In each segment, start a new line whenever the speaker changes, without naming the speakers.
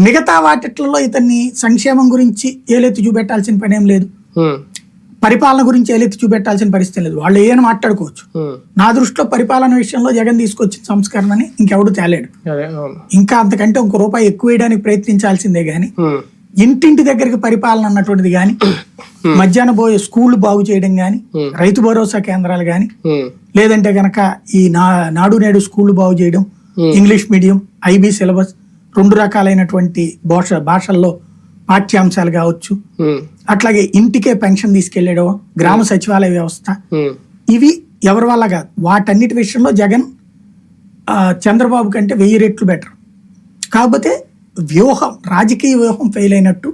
మిగతా వాటిట్లలో ఇతన్ని సంక్షేమం గురించి ఏలెత్తి చూపెట్టాల్సిన పని ఏం లేదు. పరిపాలన గురించి ఏలెత్తి చూపెట్టాల్సిన పరిస్థితి లేదు. వాళ్ళు ఏమైనా మాట్లాడుకోవచ్చు? నా దృష్టిలో పరిపాలన విషయంలో జగన్ తీసుకొచ్చిన సంస్కరణని ఇంకెవడు తేలేడు. ఇంకా అంతకంటే ఇంకో రూపాయి ఎక్కువ వేయడానికి ప్రయత్నించాల్సిందే గాని ఇంటింటి దగ్గరికి పరిపాలన అన్నటువంటిది కానీ మధ్యాహ్న భోజ స్కూల్ బాగు చేయడం కానీ
Hmm.
రైతు భరోసా కేంద్రాలు కానీ
ఉమ్,
లేదంటే గనక ఈ నా నాడు నేడు స్కూల్ బాగు చేయడం. ఇంగ్లీష్ మీడియం ఐబీ సిలబస్ రెండు రకాలైనటువంటి భాష భాషల్లో పాఠ్యాంశాలు కావచ్చు. అట్లాగే ఇంటికే పెన్షన్ తీసుకెళ్ళడం గ్రామ సచివాలయ వ్యవస్థ. ఇవి ఎవరి వల్ల కాదు. వాటన్నిటి విషయంలో జగన్ చంద్రబాబు కంటే వెయ్యి రెట్లు బెటర్ కాకపోతే వ్యూహం రాజకీయ వ్యూహం ఫెయిల్ అయినట్టు.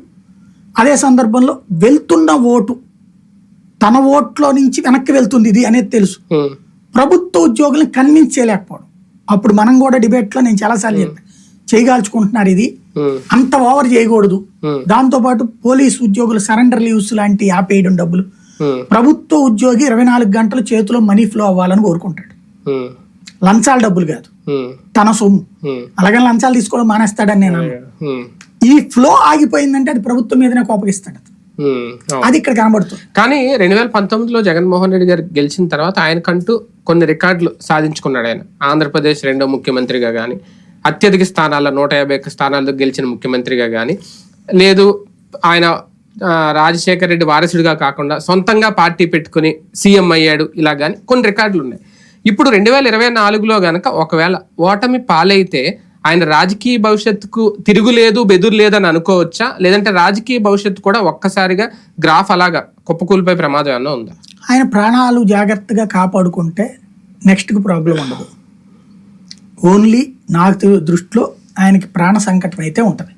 అదే సందర్భంలో వెళ్తున్న ఓటు తన ఓట్లో నుంచి వెనక్కి వెళ్తుంది ఇది అనేది తెలుసు. ప్రభుత్వ ఉద్యోగులను కన్విన్స్ చేయలేకపోవడం. అప్పుడు మనం కూడా డిబేట్లో నేను చాలాసార్లు చెప్పాను. చేయగాల్చుకుంటున్నారు ఇది. అంత ఓవర్ చేయకూడదు.
ఉమ్,
దాంతోపాటు పోలీస్ ఉద్యోగులు సరెండర్ లీవ్స్ లాంటి ఆపేయడం డబ్బులు. ప్రభుత్వ ఉద్యోగి ఇరవై నాలుగు గంటలు చేతిలో మనీ ఫ్లో అవ్వాలని కోరుకుంటాడు. లంచాల డబ్బులు కాదు. తన సొమ్ము. అలాగే లంచాలు తీసుకోవడం మానేస్తాడని నేను ఈ ఫ్లో ఆగిపోయిందంటే అది ప్రభుత్వం మీదనే కోపగిస్తాడు. అది. ఇక్కడ కనబడుతుంది.
కానీ రెండు వేల పంతొమ్మిదిలో జగన్మోహన్ రెడ్డి గారు గెలిచిన తర్వాత ఆయనకంటూ కొన్ని రికార్డులు సాధించుకున్నాడు ఆయన. ఆంధ్రప్రదేశ్ రెండో ముఖ్యమంత్రిగా కానీ అత్యధిక స్థానాల్లో నూట యాభై ఒక్క స్థానాల్లో గెలిచిన ముఖ్యమంత్రిగా కానీ లేదు ఆయన రాజశేఖర రెడ్డి వారసుడిగా కాకుండా సొంతంగా పార్టీ పెట్టుకుని సీఎం అయ్యాడు ఇలా కానీ కొన్ని రికార్డులు ఉన్నాయి. ఇప్పుడు రెండు వేల ఇరవై నాలుగులో గనక ఒకవేళ ఓటమి పాలైతే ఆయన రాజకీయ భవిష్యత్తుకు తిరుగులేదు బెదురు లేదని అనుకోవచ్చా? లేదంటే రాజకీయ భవిష్యత్తు కూడా ఒక్కసారిగా గ్రాఫ్ అలాగా కుప్పకూలిపోయే ప్రమాదం ఏమన్నా ఉందా?
ఆయన ప్రాణాలు జాగ్రత్తగా కాపాడుకుంటే నెక్స్ట్కి ప్రాబ్లం ఉండదు. ఓన్లీ నాకు దృష్టిలో ఆయనకి ప్రాణ సంకటం అయితే ఉంటుంది.